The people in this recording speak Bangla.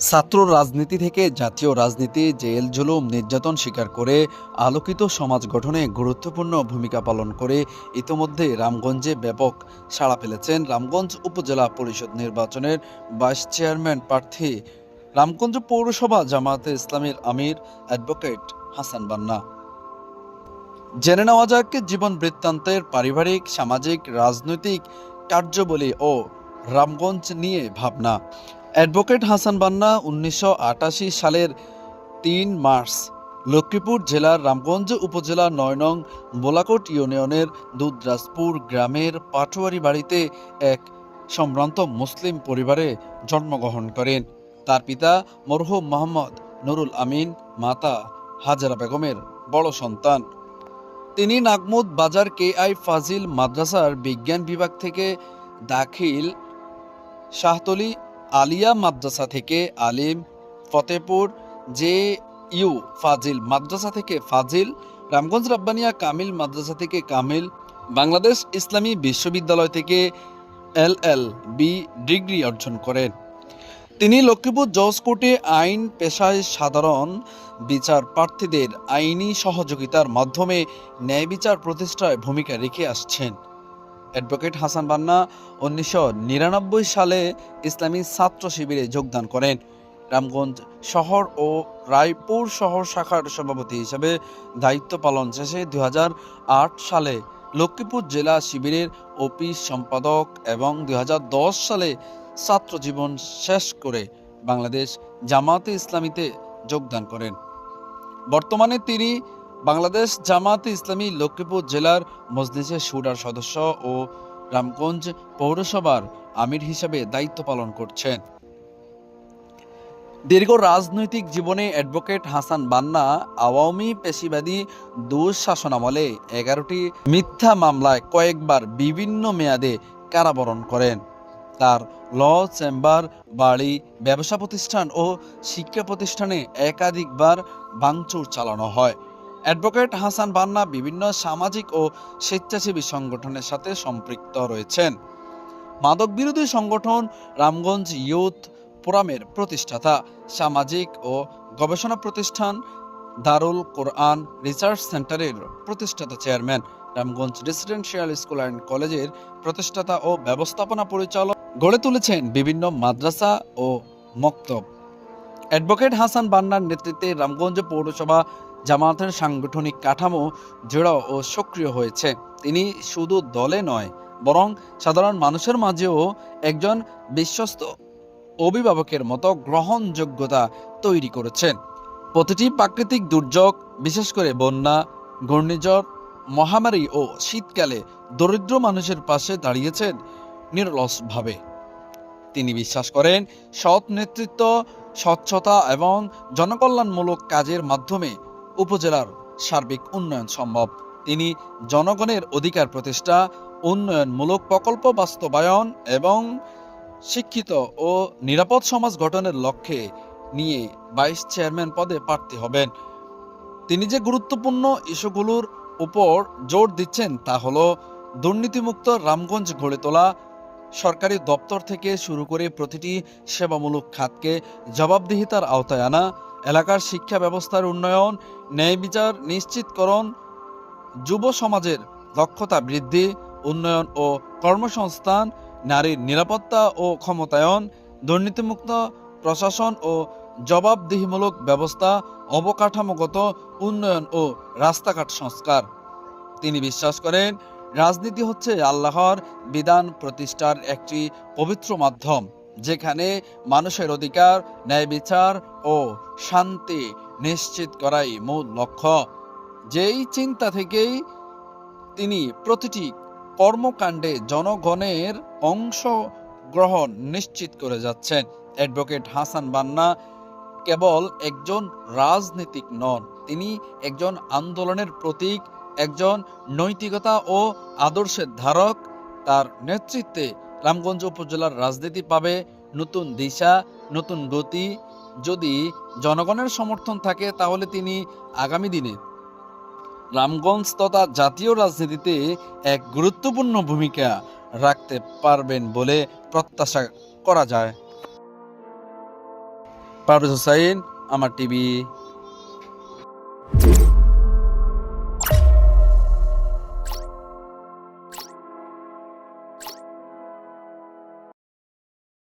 ছাত্র রাজনীতি থেকে জাতীয় রাজনীতি, জেল জুলুম, নির্যাতন স্বীকার করে আলোকিত সমাজ গঠনে গুরুত্বপূর্ণ ভূমিকা পালন করে ইতোমধ্যে রামগঞ্জে ব্যাপক সাড়া ফেলেছেন রামগঞ্জ উপজেলা পরিষদ নির্বাচনের ভাইস চেয়ারম্যান প্রার্থী রামগঞ্জ পৌরসভা জামায়াতে ইসলামের আমির অ্যাডভোকেট হাসান বান্না। জেনে নেওয়া যাক জীবন বৃত্তান্তের পারিবারিক, সামাজিক, রাজনৈতিক কার্যবলী ও রামগঞ্জ নিয়ে ভাবনা। অ্যাডভোকেট হাসান বান্না উনিশশো আটাশি সালের তিন মার্চ লক্ষ্মীপুর জেলার রামগঞ্জ উপজেলার নয় নং বোলাকোট ইউনিয়নের দুধরাজপুর গ্রামের পাটোয়ারি বাড়িতে এক সম্ভ্রান্ত মুসলিম পরিবারে জন্মগ্রহণ করেন। তার পিতা মরহুম মোহাম্মদ নুরুল আমিন, মাতা হাজারা বেগমের বড় সন্তান। তিনি নাগমুদ বাজার কে আই ফাজিল মাদ্রাসার বিজ্ঞান বিভাগ থেকে দাখিল শাহতলি আলিয়া মাদ্রাসা থেকে আলিম ফতেপুর জে ইউ ফাজিল মাদ্রাসা থেকে ফাজিল, রামগঞ্জ রাব্বানিয়া কামিল মাদ্রাসা থেকে কামিল, বাংলাদেশ ইসলামী বিশ্ববিদ্যালয় থেকে এল এল বি ডিগ্রি অর্জন করেন। তিনি লক্ষ্মীপুর জজ কোর্টে আইন পেশায় সাধারণ বিচার প্রার্থীদের আইনি সহযোগিতার মাধ্যমে ন্যায় বিচার প্রতিষ্ঠায় ভূমিকা রেখে আসছেন। অ্যাডভোকেট হাসান বান্না উনিশশো নিরানব্বই সালে ইসলামী ছাত্র শিবিরে যোগদান করেন। রামগঞ্জ শহর ও রায়পুর শহর শাখার সভাপতি হিসেবে দায়িত্ব পালন শেষে দুই সালে লক্ষ্মীপুর জেলা শিবিরের অফিস সম্পাদক এবং দু হাজার দশ সালে ছাত্র জীবন শেষ করে বাংলাদেশ জামাতে ইসলামীতে যোগদান করেন। বর্তমানে তিনি বাংলাদেশ জামাতে ইসলামী লক্ষ্মীপুর জেলার মজলিসের সুডার সদস্য ও রামগঞ্জ পৌরসভার আমির হিসাবে দায়িত্ব পালন করছেন। দীর্ঘ রাজনৈতিক জীবনে অ্যাডভোকেট হাসান বান্না আওয়ামী পেশিবাদী দুঃশাসনামলে এগারোটি মিথ্যা মামলায় কয়েকবার বিভিন্ন মেয়াদে কারাবরণ করেন। তার ল চেম্বার, বাড়ি, ব্যবসা প্রতিষ্ঠান ও শিক্ষা প্রতিষ্ঠানে একাধিকবার ভাঙচুর চালানো হয়। অ্যাডভোকেট হাসান বান্না বিভিন্ন সামাজিক ও স্বেচ্ছাসেবী সংগঠনের সাথে সম্পৃক্ত রয়েছেন। মাদক বিরোধী সংগঠন রামগঞ্জ ইউথ ফোরামের প্রতিষ্ঠাতা, সামাজিক ও গবেষণা প্রতিষ্ঠান দারুল কোরআন রিসার্চ সেন্টারের প্রতিষ্ঠাতা chairman, Ramganj residential school and কলেজের প্রতিষ্ঠাতা ও ব্যবস্থাপনা পরিচালক। গড়ে তুলেছেন বিভিন্ন মাদ্রাসা ও মক্তব। অ্যাডভোকেট হাসান বান্নার নেতৃত্বে রামগঞ্জ পৌরসভা জামায়াতের সাংগঠনিক কাঠামো জোড়াও ও সক্রিয় হয়েছে। তিনি শুধু দলে নয়, বরং সাধারণ মানুষের মাঝেও একজন বিশ্বস্ত অভিভাবকের মতো গ্রহণযোগ্যতা তৈরি করেছেন। প্রতিটি প্রাকৃতিক দুর্যোগ, বিশেষ করে বন্যা, ঘূর্ণিঝড়, মহামারী ও শীতকালে দরিদ্র মানুষের পাশে দাঁড়িয়েছেন নিরলসভাবে। তিনি বিশ্বাস করেন, সৎ নেতৃত্ব, স্বচ্ছতা এবং জনকল্যাণমূলক কাজের মাধ্যমে উপজেলার সার্বিক উন্নয়ন সম্ভব। তিনি জনগণের অধিকার প্রতিষ্ঠা, উন্নয়নমূলক প্রকল্প বাস্তবায়ন এবং শিক্ষিত ও নিরাপদ সমাজ গঠনের লক্ষ্যে নিয়ে ভাইস চেয়ারম্যান পদে প্রার্থী হবেন। তিনি যে গুরুত্বপূর্ণ ইস্যুগুলোর উপর জোর দিচ্ছেন তা হল দুর্নীতিমুক্ত রামগঞ্জ গড়ে তোলা, সরকারি দপ্তর থেকে শুরু করে প্রতিটি সেবামূলক খাতকে জবাবদিহিতার আওতায় আনা এলাকার শিক্ষা ব্যবস্থার উন্নয়ন, ন্যায় বিচার নিশ্চিতকরণ, যুব সমাজের দক্ষতা বৃদ্ধি, উন্নয়ন ও কর্মসংস্থান, নারীর নিরাপত্তা ও ক্ষমতায়ন, দুর্নীতিমুক্ত প্রশাসন ও জবাবদিহিমূলক ব্যবস্থা, অবকাঠামোগত উন্নয়ন ও রাস্তাঘাট সংস্কার। তিনি বিশ্বাস করেন, রাজনীতি হচ্ছে আল্লাহর বিধান প্রতিষ্ঠার একটি পবিত্র মাধ্যম। যেখানে মানুষের অধিকার, ন্যায় বিচার ও শান্তি নিশ্চিত করাই মূল লক্ষ্য। যেই চিন্তা থেকেই তিনি প্রতিটি কর্মকাণ্ডে জনগণের অংশগ্রহণ নিশ্চিত করে যাচ্ছেন। অ্যাডভোকেট হাসান বান্না কেবল একজন রাজনীতিক নন, তিনি একজন আন্দোলনের প্রতীক, একজন নৈতিকতা ও আদর্শের ধারক। তার নেতৃত্বে রামগঞ্জ উপজেলার রাজনীতি পাবে নতুন দিশা, নতুন গতি। যদি জনগণের সমর্থন থাকে, তাহলে তিনি আগামী দিনে রামগঞ্জ তথা জাতীয় রাজনীতিতে এক গুরুত্বপূর্ণ ভূমিকা রাখতে পারবেন বলে প্রত্যাশা করা যায়। পারভেজ হোসাইন আমার টিভি।